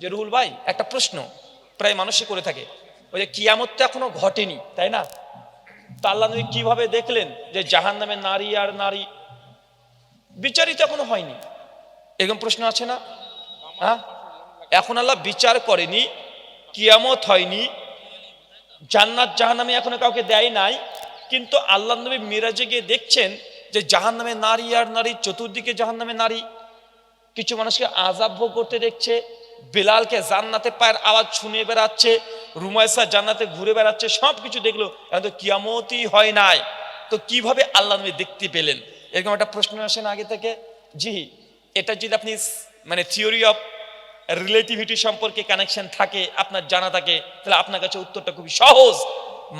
যে রুহুল ভাই, একটা প্রশ্ন প্রায় মানুষই করে থাকে। ওই যে কিয়ামত তো এখনও ঘটেনি, তাই না? তা আল্লাহ নবী কীভাবে দেখলেন যে জাহান নামে নারী আর নারী বিচারিত এখনও হয়নি? এরকম প্রশ্ন আছে না? হ্যাঁ? এখন আল্লাহ বিচার করেনি, কিয়ামত হয়নি, জান্নাত জাহান্নামে এখনও কাউকে দেয় নাই, কিন্তু আল্লাহ নবী মিরাজে গিয়ে দেখছেন যে জাহান্নামে নারী আর নারী, চতুর্দিকে জাহান্নামে নারী। কিছু মানুষকে আজাব ভোগ করতে দেখছে বেলালকে জান্নাতে পায়ের আওয়াজ শুনে বেড়াচ্ছে রুমায়সা জান্নাতে ঘুরে বেড়াচ্ছে সব কিছু দেখল, এখন তো কিয়ামতই হয় নাই। তো কীভাবে আল্লাহ নবী দেখতে পেলেন? এরকম একটা প্রশ্ন আসে না আগে থেকে? জি, এটা যদি আপনি মানে থিওরি অফ রিলেটিভিটি সম্পর্কে কানেকশন থাকে, আপনার জানা থাকে, তাহলে আপনার কাছে উত্তরটা খুবই সহজ।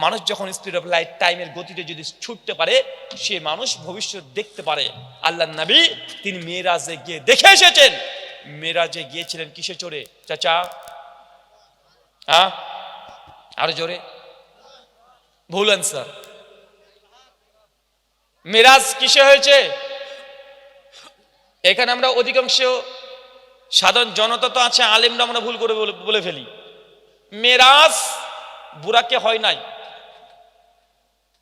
মানুষ যখন স্পিড অফ লাইট টাইমের গতিতে যদি ছুটতে পারে, সে মানুষ ভবিষ্যৎ দেখতে পারে। আল্লাহ নবী তিনি মেয়েরাজে গিয়ে দেখে এসেছেন। মেয়েরাজে গিয়েছিলেন কিসে চড়ে? চাচা। হ্যাঁ আরও জোরে। ভুল অ্যান্সার মেরাজ কিসে হয়েছে? এখানে আমরা অধিকাংশ সাধারণ জনতা তো আছে, আলেমরা আমরা ভুল করে বলে- ফেলি। মেরাজ বুড়াকে হয় নাই।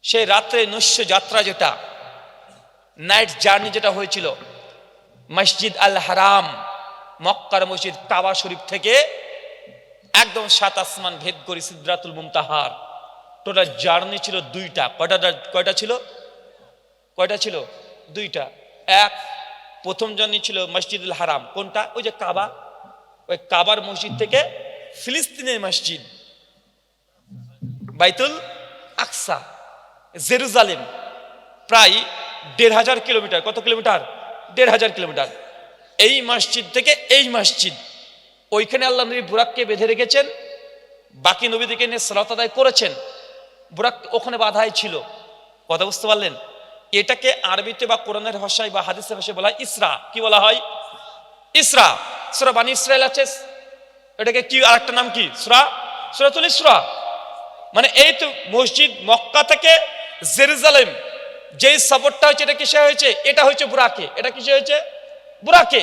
সেই রাত্রে নৈশ্য যাত্রা যেটা নাইট জার্নি যেটা হয়েছিল, মসজিদ আল হারাম। মক্কার মসজিদ কাবা শরীফ থেকে একদম সাত আসমান ভেদ করে সিদ্রাতুল মুমতাহার টোটাল জার্নি ছিল দুইটা। কয়টা কয়টা ছিল? কয়টা ছিল? দুইটা। এক, প্রথম জার্নি ছিল মসজিদুল হারাম। কোনটা? ওই যে কাবা। ওই কাবার মসজিদ থেকে ফিলিস্তিনের মসজিদ। বাইতুল আকসা, জেরুজালেম। প্রায় দেড় হাজার কিলোমিটার। কত কিলোমিটার? দেড় হাজার কিলোমিটার। এই মসজিদ থেকে এই মসজিদ। ওইখানে আল্লাহ নবী বুরাককে বেঁধে রেখেছেন, বাকি নবীদেরকে নিয়ে সালাত আদায় করেছেন। বুরাক ওখানে বাধাই ছিল। কথা বুঝতে পারলেন? এটাকে আরবিতে বা কোরআনের ভাষায় বা হাদিসের ভাষায় বলা হয় ইসরা। কি বলা হয়? ইসরা। সুরা বানি ইসরায়েল আছে। এটাকে কি, আরেকটা নাম কি? সুরা? সুরাতুল ইসরা। মানে এই তো মসজিদ মক্কা থেকে জেরুজালেম। যেই সফরটা হয়েছে, এটা কিসে হয়েছে? এটা হয়েছে বুরাকে। এটা কিসে হয়েছে? বুরাকে।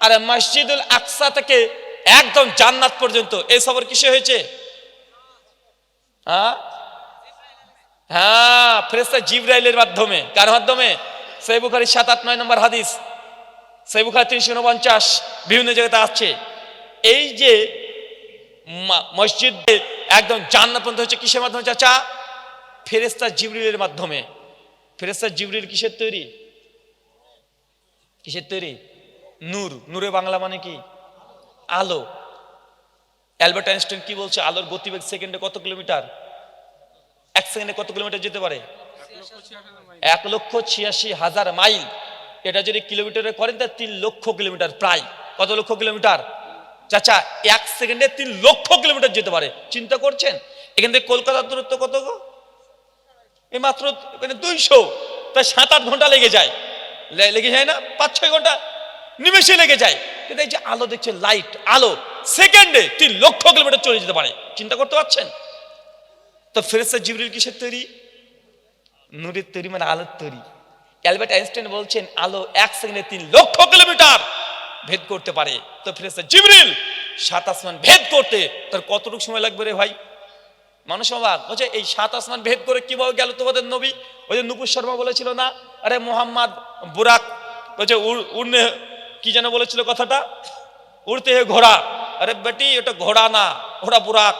আর মসজিদুল আকসা থেকে একদম জান্নাত পর্যন্ত। এই সফর কিসে হয়েছে? হ্যাঁ? হ্যাঁ জিব্রাইলের মাধ্যমে। কার মাধ্যমে? সেই বুখারি সাত আট নয় নম্বর হাদিস। সেই বুখারি তিনশো উনপঞ্চাশ। বিভিন্ন জায়গাতে আছে। এই যে মসজিদ একদম জান্নাত পর্যন্ত হচ্ছে কিসের মাধ্যমে চাচা? ফেরেস্তা জিবরিলের মাধ্যমে। ফেরেস্তা জিবরিল কিসের তৈরি? কিসের তৈরি? নূর। নূরে বাংলা মানে কি? আলো। অ্যালবার্ট আইনস্টাইন কি বলছে? আলোর গতিবেগ সেকেন্ডে কত কিলোমিটার? এক সেকেন্ডে কত কিলোমিটার যেতে পারে? এক লক্ষ ছিয়াশি হাজার মাইল। এটা যদি কিলোমিটারে করেন তা তিন লক্ষ কিলোমিটার প্রায়। কত লক্ষ কিলোমিটার? চাচা, এক সেকেন্ডে তিন লক্ষ কিলোমিটার যেতে পারে। চিন্তা করছেন? এখান থেকে কলকাতার দূরত্ব কত গো? এই মাত্র দুইশো। প্রায় সাত আট ঘণ্টা লেগে যায়। লেগে যায় না, পাঁচ ছয় ঘণ্টা নিমেষে লেগে যায়। কিন্তু এই যে আলো দেখছে লাইট আলো সেকেন্ডে তিন লক্ষ কিলোমিটার চলে যেতে পারে। চিন্তা করতে পারছেন? তো ফেরেস্তা জিবরিল কিসের তৈরি? নূরের তৈরি মানে আলোর তৈরি। অ্যালবার্ট আইনস্টাইন বলছেন, আলো এক সেকেন্ডে তিন লক্ষ কিলোমিটার ভেদ করতে পারে। তো ফেরেস্তা জিবরিল সাত আসমান ভেদ করতে, তার কতটুকু সময় লাগবে রে ভাই? মানুষ অবাক। বলছে, এই সাত আসমান ভেদ করে কীভাবে গেল তোমাদের নবী? ওই যে নুপুর শর্মা বলেছিল না আরে মোহাম্মদ বুরাক, বলছে, উড়- উড়নে, কি যেন বলেছিল কথাটা? উড়তে হে ঘোড়া। আরে বেটি, ওটা ঘোড়া না, ওটা বুরাক।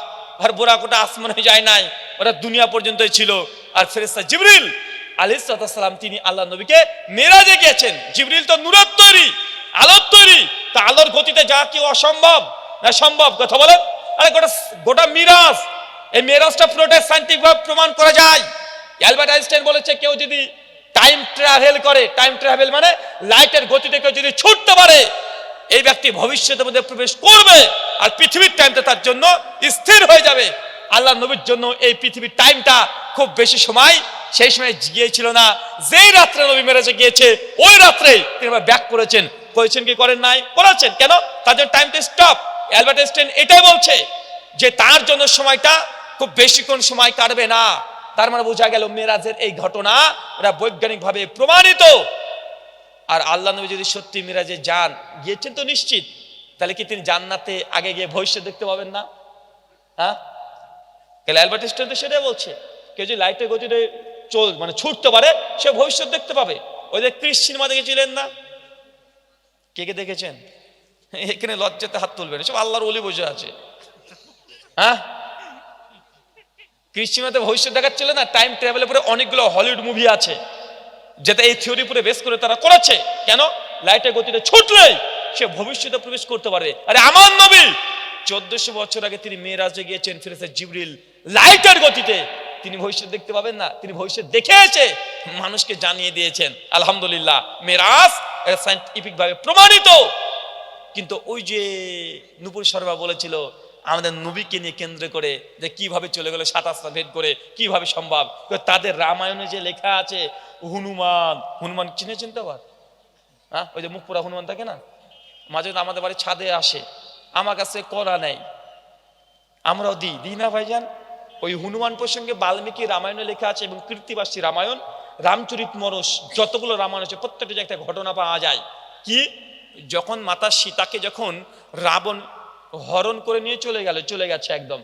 আর বুরাক ওটা আসমানে যায় নাই, ওটা দুনিয়া পর্যন্তই ছিল। আর ফেরেস্তা জিবরিল আলী সালাম, তিনি আল্লাহ নবীকে মেরাজে গিয়েছেন। জিবরিল তো নূরের তৈরি, আলোর তৈরি। তা আলোর গতিতে যা কি অসম্ভব, না সম্ভব, কথা বলেন। আরে গোটা গোটা মিরাজ, এই মেরাজটা পুরোটাই সাইন্টিফিক ভাবে প্রমাণ করা যায়। অ্যালবার্ট আইনস্টাইন বলেছে, কেউ যদি টাইম ট্রাভেল করে। টাইম ট্রাভেল মানে লাইটের গতিতে কেউ যদি ছুটতে পারে, এই ব্যক্তি ভবিষ্যতের মধ্যে প্রবেশ করবে আর পৃথিবীর টাইমটা তার জন্য স্থির হয়ে যাবে। আল্লাহ নবীর জন্য এই পৃথিবীর টাইমটা খুব বেশি সময় সেই সময় গিয়েছিল না। যেই রাত্রে নবী মেরেজে গিয়েছে, ওই রাত্রে তিনি ব্যাক করেছেন। করেছেন কি করেন নাই? করেছেন। কেন? তার জন্য টাইমটা স্টপ অ্যালবার্ট এটাই বলছে যে তার জন্য সময়টা খুব বেশিক্ষণ সময় কাটবে না। তার মানে বোঝা গেল মেরাজের এই ঘটনা এটা বৈজ্ঞানিকভাবে প্রমাণিত। আর আল্লাহ নবী যদি সত্যি মিরাজে যান, গিয়েছেন তো নিশ্চিত। তাহলে কি তিনি জান্নাতে আগে গিয়ে ভবিষ্যৎ দেখতে পাবেন না? হ্যাঁ? তাহলে অ্যালবার্ট স্টেন তো সেটাই বলছে। কেউ যদি লাইটের গতিতে চল মানে ছুটতে পারে, সে ভবিষ্যৎ দেখতে পাবে। ওই যে ক্রিস সিনেমা দেখেছিলেন না? কে কে দেখেছেন? এখানে লজ্জাতে হাত তুলবেন সব আল্লাহর ওলি বসে আছে। হ্যাঁ? ক্রিশ্চিয়ানতে ভবিষ্যৎ দেখাচ্ছিল না টাইম ট্রাভেলের পরে অনেকগুলো হলিউড মুভি আছে, যেটা এই থিওরি উপরে বেস করে তারা করেছে কেন? লাইটের গতিতে ছুটলেই সে ভবিষ্যতে প্রবেশ করতে পারবে। আরে আমার নবী! চোদ্দশো বছর আগে তিনি মেয়েরাজে গিয়েছেন, ফিরেছে জিবরিল। লাইটের গতিতে তিনি ভবিষ্যৎ দেখতে পাবেন না, তিনি ভবিষ্যৎ দেখেছে মানুষকে জানিয়ে দিয়েছেন, আলহামদুলিল্লাহ মেরাজ এটা সাইন্টিফিক ভাবে প্রমাণিত। কিন্তু ওই যে নুপুর শর্মা বলেছিল আমাদের নবীকে নিয়ে কেন্দ্র করে যে কীভাবে চলে গেল সাতাশটা ভেদ করে, কীভাবে সম্ভব? তাদের রামায়ণে যে লেখা আছে, হনুমান হনুমান চিনেছেন তো আবার? হ্যাঁ? ওই যে মুখ পোড়া হনুমান থাকে না? মাঝে আমাদের বাড়ি ছাদে আসে। আমার কাছে করা নেই। আমরাও দিই। দিই না ভাইজান? ওই হনুমান প্রসঙ্গে বাল্মীকি রামায়ণে লেখা আছে এবং কীর্তিবাসী রামায়ণ, রামচরিত মরস, যতগুলো রামায়ণ আছে, প্রত্যেকটা একটা ঘটনা পাওয়া যায়। কি? যখন মাতা সীতাকে যখন রাবণ হরণ করে নিয়ে চলে গেল, চলে গেছে একদম।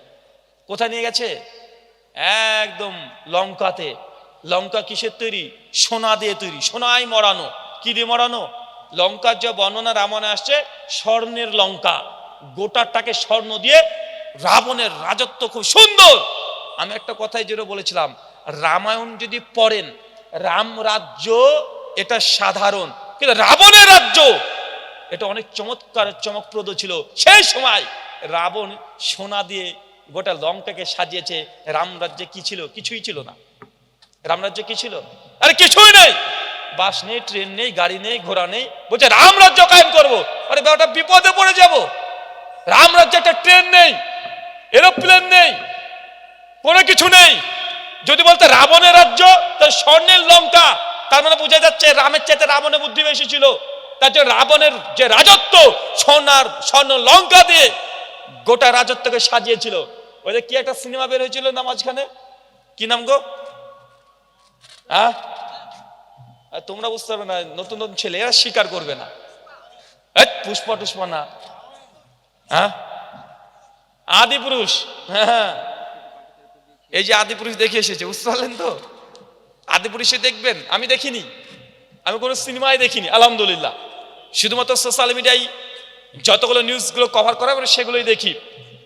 কোথায় নিয়ে গেছে? একদম লঙ্কাতে। লঙ্কা কিসের তৈরি? সোনা দিয়ে তৈরি। সোনায় মরানো। কি দিয়ে মরানো? লঙ্কার যে বর্ণনা রামায়ণে আসছে, স্বর্ণের লঙ্কা। গোটাটাকে স্বর্ণ দিয়ে রাবণের রাজত্ব খুব সুন্দর। আমি একটা কথাই যেটা বলেছিলাম, রামায়ণ যদি পড়েন, রাম রাজ্য এটা সাধারণ। কিন্তু রাবণের রাজ্য এটা অনেক চমৎকার, চমকপ্রদ ছিল। সেই সময় রাবণ সোনা দিয়ে গোটা লঙ্কাকে সাজিয়েছে। রামরাজ্যে কি ছিল? কিছুই ছিল না। রামরাজ্যে কি ছিল? আরে কিছুই নেই। বাস নেই, ট্রেন নেই, গাড়ি নেই, ঘোড়া নেই। বলছে, রামরাজ্য কায়েম করব। আরে বেটা বিপদে পড়ে যাব। রামরাজ্যে একটা ট্রেন নেই, এরোপ্লেন নেই, কোনো কিছু নেই। যদি বলতে রাবণের রাজ্য, তাহলে স্বর্ণের লঙ্কা তার মানে বোঝা যাচ্ছে রামের চাইতে রাবণের বুদ্ধি বেশি ছিল। তার জন্য রাবণের যে রাজত্ব, সোনার, স্বর্ণ, লঙ্কা দিয়ে গোটা রাজত্বকে সাজিয়েছিল। ওই যে কি একটা সিনেমা বের হয়েছিল না মাঝখানে? কি নাম গো? হ্যাঁ তোমরা বুঝতে পারবে না, নতুন নতুন ছেলে এরা স্বীকার করবে না। পুষ্পা টুষ্পা না। হ্যাঁ আদি পুরুষ। হ্যাঁ। এই যে আদি পুরুষ দেখে এসেছে, বুঝতে পারলেন তো? আদি পুরুষে দেখবেন? আমি দেখিনি। আমি কোনো সিনেমায় দেখিনি, আলহামদুলিল্লাহ। শুধুমাত্র সোশ্যাল মিডিয়ায় যতগুলো নিউজগুলো কভার করা হবে, সেগুলোই দেখি।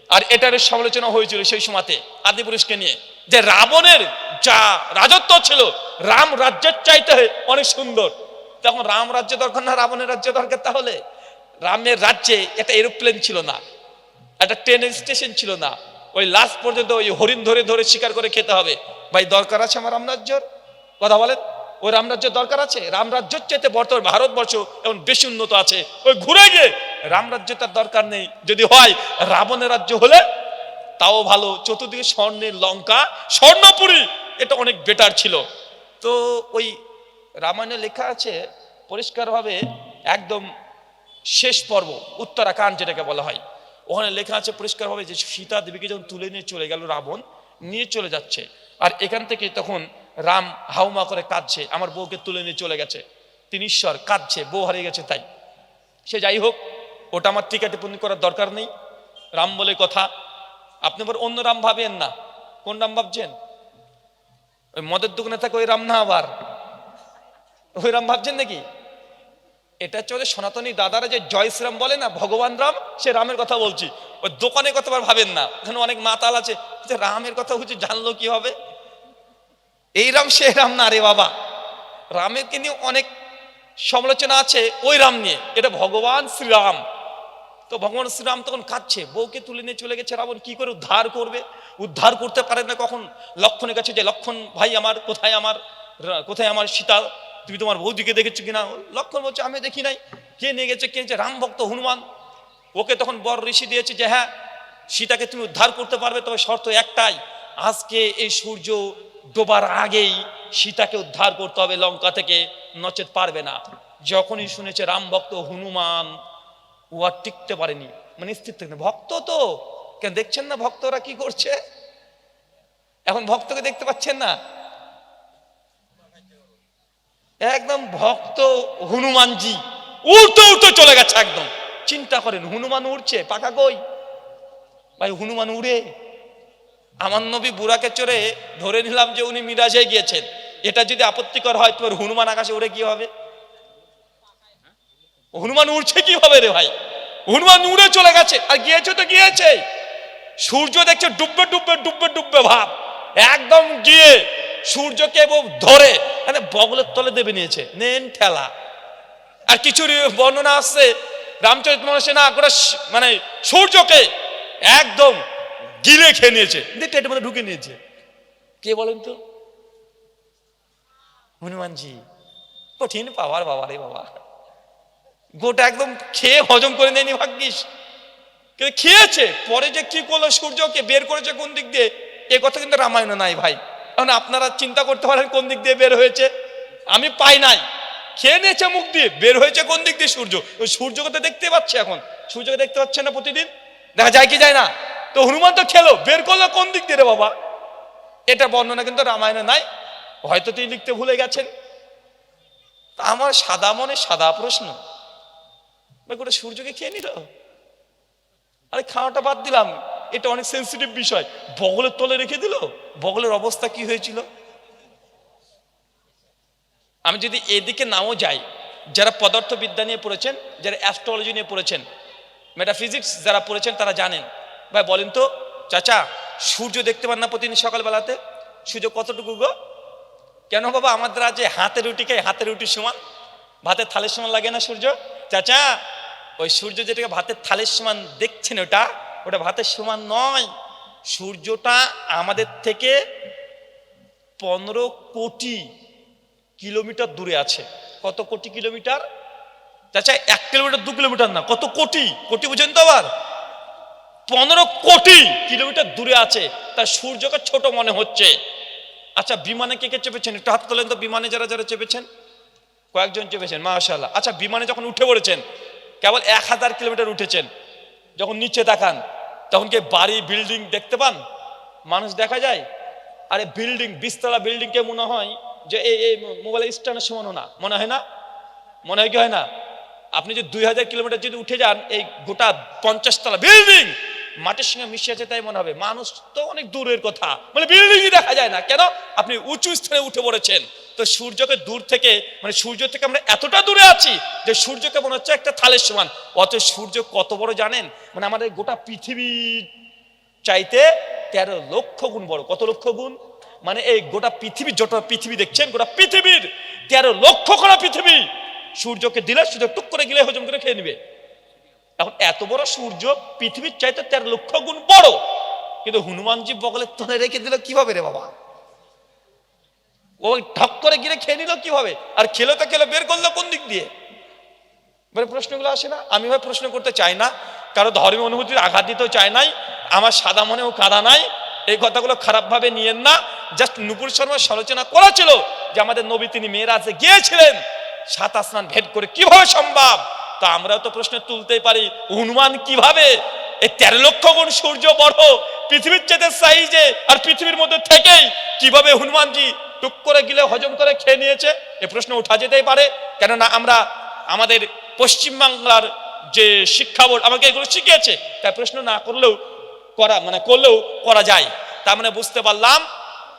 আর এটার সমালোচনা হয়েছিল সেই সময়তে আদি পুরুষকে নিয়ে। যে রাবণের যা রাজত্ব ছিল, রাম রাজ্যের চাইতে অনেক সুন্দর। তখন রাম রাজ্য দরকার না রাবণের রাজ্য দরকার তাহলে? রামের রাজ্যে একটা এরোপ্লেন ছিল না। একটা ট্রেনের স্টেশন ছিল না। ওই লাস্ট পর্যন্ত ওই হরিণ ধরে ধরে শিকার করে খেতে হবে। ভাই, দরকার আছে আমার রামরাজ্যর কথা বলেন। ওই রামরাজ্য দরকার আছে? রামরাজ্যের চাইতে বর্তমান ভারতবর্ষ এখন বেশি উন্নত আছে। ওই ঘুরে গিয়ে রামরাজ্য তার দরকার নেই। যদি হয়, রাবণের রাজ্য হলে তাও ভালো। চতুর্দিকে স্বর্ণের লঙ্কা, স্বর্ণপুরী, এটা অনেক বেটার ছিল। তো ওই রামায়ণে লেখা আছে, পরিষ্কারভাবে একদম শেষ পর্ব, উত্তরাখণ্ড যেটাকে বলা হয়। ওখানে লেখা আছে পরিষ্কারভাবে যে সীতা দেবীকে যখন তুলে নিয়ে চলে গেল রাবণ, নিয়ে চলে যাচ্ছে। আর এখান থেকে তখন রাম হাউমা করে কাঁদছে, আমার বউকে তুলে নিয়ে চলে গেছে। তিনি ঈশ্বর, কাঁদছে, বউ হারিয়ে গেছে তাই। সে যাই হোক, ওটা আমার টিকাটি পূর্ণ করার দরকার নেই। রাম বলে কথা, আপনি আবার অন্য রাম ভাবেন না। কোন রাম ভাবছেন? ওই মদের দোকানে থাকে ওই রাম না আবার? ওই রাম ভাবছেন নাকি? এটা চলে সনাতনী দাদারা যে জয় শ্রীরাম বলে না, ভগবান রাম, সে রামের কথা বলছি। ওই দোকানের কথা আবার ভাবেন না। ওখানে অনেক মাতাল আছে। রামের কথা হচ্ছে জানলো কি হবে? এই রাম, সে রাম না রে বাবা। রামের কে নিয়ে অনেক সমালোচনা আছে ওই রাম নিয়ে। এটা ভগবান শ্রীরাম। তো ভগবান শ্রীরাম তখন কাঁদছে, বউকে তুলে নিয়ে চলে গেছে রাবণ, কি করে উদ্ধার করবে? উদ্ধার করতে পারে না কখন? লক্ষণের কাছে যে, লক্ষণ, ভাই আমার, কোথায় আমার? কোথায় আমার সীতা? তুমি তোমার বৌদিকে দেখেছ কিনা? লক্ষণ বলছে, আমি দেখি নাই। কে নিয়ে গেছে? কে নিয়েছে? রাম ভক্ত হনুমান। ওকে তখন বর ঋষি দিয়েছে যে হ্যাঁ সীতাকে তুমি উদ্ধার করতে পারবে, তবে শর্ত একটাই, আজকে এই সূর্য ডোবার আগেই সীতাকে উদ্ধার করতে হবে লঙ্কা থেকে, নচেত পারবে না। যখনই শুনেছে রাম ভক্ত হনুমান, ও আর টিকতে পারেনি। মানে স্থির থাকতে ভক্ত তো? কেন দেখছেন না ভক্তরা কি করছে? এখন ভক্তকে দেখতে পাচ্ছেন না? একদম ভক্ত হনুমানজি। উল্টো উল্টো চলে গেছে একদম। চিন্তা করেন, হনুমান উড়ছে, পাকা কই? ভাই, হনুমান উড়ে। আমার নবী বুড়াকে চড়ে ধরে নিলাম যে উনি মিরাজে গিয়েছেন। এটা যদি আপত্তিকর হয়, তোমার হনুমান আকাশে উড়ে কি হবে? হনুমান উড়ছে কি হবে রে ভাই? হনুমান উড়ে চলে গেছে, আর গিয়েছে তো গিয়েছে। সূর্য দেখছে ডুববে ডুববে ডুববে ডুববে ভাব। একদম গিয়ে সূর্যকে ধরে মানে বগলের তলে দেবে নিয়েছে, নেন ঠেলা। আর কিছু বর্ণনা আসছে, রামচরিত মানুষে না মানে সূর্যকে একদম গিলে খেয়ে নিয়েছে। দিয়ে পেটের মধ্যে ঢুকে নিয়েছে। কে বলেন তো? হনুমানজি। কঠিন পাওয়ার বাবা রে বাবা। গোটা একদম খেয়ে হজম করে নেয়নি ভাগ্যিস। খেয়েছে, পরে যে কি করল সূর্যকে বের করেছে কোন দিক দিয়ে? এ কথা কিন্তু রামায়ণে নাই ভাই। কারণ আপনারা চিন্তা করতে পারেন কোন দিক দিয়ে বের হয়েছে। আমি পাই নাই। খেয়ে নিয়েছে মুখ দিয়ে, বের হয়েছে কোন দিক দিয়ে সূর্য? ওই সূর্যকে তো দেখতে পাচ্ছে এখন। সূর্যকে দেখতে পাচ্ছে না প্রতিদিন? দেখা যায় কি যায় না? তো হনুমান তো খেলো, বের করল কোন দিক দিয়ে রে বাবা? এটা বর্ণনা কিন্তু রামায়ণে নাই, হয়তো তিনি লিখতে ভুলে গেছেন। তা আমার সাদা মনে সাদা প্রশ্ন। গোটা সূর্যকে খেয়ে নিল? আরে, খাওয়াটা বাদ দিলাম, এটা অনেক সেন্সিটিভ বিষয়। বগলের তলে রেখে দিল, বগলের অবস্থা কি হয়েছিল? আমি যদি এদিকে নাও যাই, যারা পদার্থবিদ্যা নিয়ে পড়েছেন, যারা অ্যাস্ট্রোলজি নিয়ে পড়েছেন মেটাফিজিক্স যারা পড়েছেন, তারা জানেন ভাই, বলেন তো, চাচা, সূর্য দেখতে পান না প্রতিদিন সকালবেলাতে? সূর্য কতটুকু গো? কেন বাবা, আমাদের আজ হাতে রুটি খাই, হাতে রুটি সমান? ভাতের থালের সমান লাগে না সূর্য? চাচা, ওই সূর্য যেটাকে ভাতের থালের সমান দেখছেন ওটা ওটা ভাতের সমান নয়। সূর্যটা আমাদের থেকে পনেরো কোটি কিলোমিটার দূরে আছে। কত কোটি কিলোমিটার? চাচা, এক কিলোমিটার, দু কিলোমিটার না, কত কোটি? কোটি বুঝেন তো আবার। পনেরো কোটি কিলোমিটার দূরে আছে, তার সূর্যকে ছোট মনে হচ্ছে। আচ্ছা বিমানে কে কে চেপেছেন? একটু হাত তোলেন তো, বিমানে যারা যারা চেপেছেন? কয়েকজন চেপেছেন মাশাল্লাহ আচ্ছা বিমানে যখন উঠে পড়েছেন, কেবল এক হাজার কিলোমিটার উঠেছেন, যখন নিচে তাকান, তখন কি বাড়ি, বিল্ডিং দেখতে পান? মানুষ দেখা যায়? আরে, বিল্ডিং, বিস্তলা বিল্ডিংকে মনে হয় যে এই এই মোবাইল স্ট্যান্ডের সমানও না। মনে হয় না? মনে হয় কি হয় না? আপনি যদি দুই হাজার কিলোমিটার যদি উঠে যান, এই গোটা পঞ্চাশ তলা বিল্ডিং মাটির সঙ্গে মিশে আছে তাই মনে হবে, মানুষ তো অনেক দূরের কথা। মানে বিল্ডিংই দেখা যায় না। কেন? আপনি উঁচু স্থানে উঠে পড়েছেন। তো সূর্যকে দূর থেকে মানে সূর্য থেকে আমরা এতটা দূরে আছি যে সূর্যকে মনে হচ্ছে একটা থালের সমান। অত সূর্য কত বড় জানেন? মানে আমাদের গোটা পৃথিবী চাইতে তেরো লক্ষ গুণ বড়। কত লক্ষ গুণ? মানে এই গোটা পৃথিবী, যত পৃথিবী দেখছেন, গোটা পৃথিবীর তেরো লক্ষ করা পৃথিবী সূর্যকে দিলে, সূর্য টুক করে গিলে হজম করে খেয়ে নিবে। এখন এত বড় সূর্য পৃথিবীর চাইতে তেরো লক্ষ গুণ বড়। কিন্তু হনুমানজি বগলের তলে রেখে দিল, কীভাবে রে বাবা? ওই ঠক করে গিরে খেয়ে নিল কীভাবে? আর খেলো তো খেলো, বের করল কোন দিক দিয়ে? মানে প্রশ্নগুলো আসে না। আমি ভাই প্রশ্ন করতে চাই না। কারও ধর্মীয় অনুভূতির আঘাত দিতেও চাই নাই। আমার সাদা মনেও কাদা নাই। এই কথাগুলো খারাপভাবে নিয়েন না। জাস্ট নুপুর শর্মা সমালোচনা করা ছিল যে আমাদের নবী তিনি মেয়েরাজে গিয়েছিলেন। সাত আসমান ভেদ করে কীভাবে সম্ভব? তা আমরাও তো প্রশ্ন তুলতেই পারি, হনুমান কীভাবে? এই তেরো লক্ষ গুণ সূর্য বড়, পৃথিবীর চেতে সাইজে আর পৃথিবীর মধ্যে থেকেই কীভাবে হনুমানজি টুক করে গিলে হজম করে খেয়ে নিয়েছে? এ প্রশ্ন উঠা যেতেই পারে, কেননা আমরা আমাদের পশ্চিমবাংলার যে শিক্ষা বোর্ড, আমাকে এগুলো শিখিয়েছে, তাই প্রশ্ন না করলেও করা মানে করলেও করা যায়। তার মানে বুঝতে পারলাম,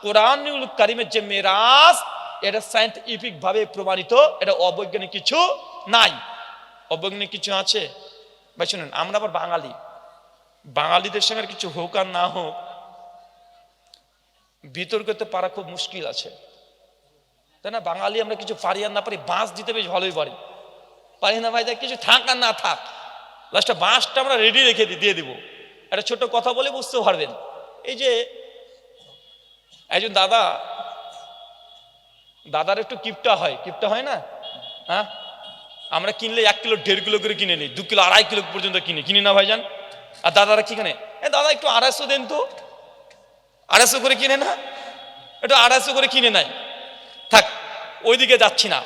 কোরআনুল কারিমের যে মেরাজ, এটা সায়েন্টিফিক ভাবে প্রমাণিত, এটা অবৈজ্ঞানিক কিছু নাই। অবৈজ্ঞানিক কিছু আছে? ভাই, শুনুন, আমরা আবার বাঙালি। বাঙালিদের সঙ্গে কিছু হোক আর না হোক বিতর্কতে পারা খুব মুশকিল আছে। তাই না? বাঙালি আমরা কিছু পারি আর না পারি, বাঁশ দিতে বেশ ভালোই পারি। পারি না ভাই, দেখ, কিছু থাক আর না থাক। লাস্টে বাঁশটা আমরা রেডি রেখে দিই দিয়ে দিব। একটা ছোট কথা বলে বুঝতে পারবেন। এই যে, একজন দাদা, দাদার একটু কিপটা হয়। কিপটা হয় না? হ্যাঁ? আমরা কিনলে এক কিলো, দেড় কিলো করে কিনে নিই, দু কিলো, আড়াই কিলো পর্যন্ত কিনি। কিনি না ভাইজান? আর দাদারা কি কেনে? এ দাদা, একটু আড়াইশো দেন তো। আড়াইশো করে কিনে না? একটু আড়াইশো করে কিনে নাই। থাক, ওইদিকে যাচ্ছি না।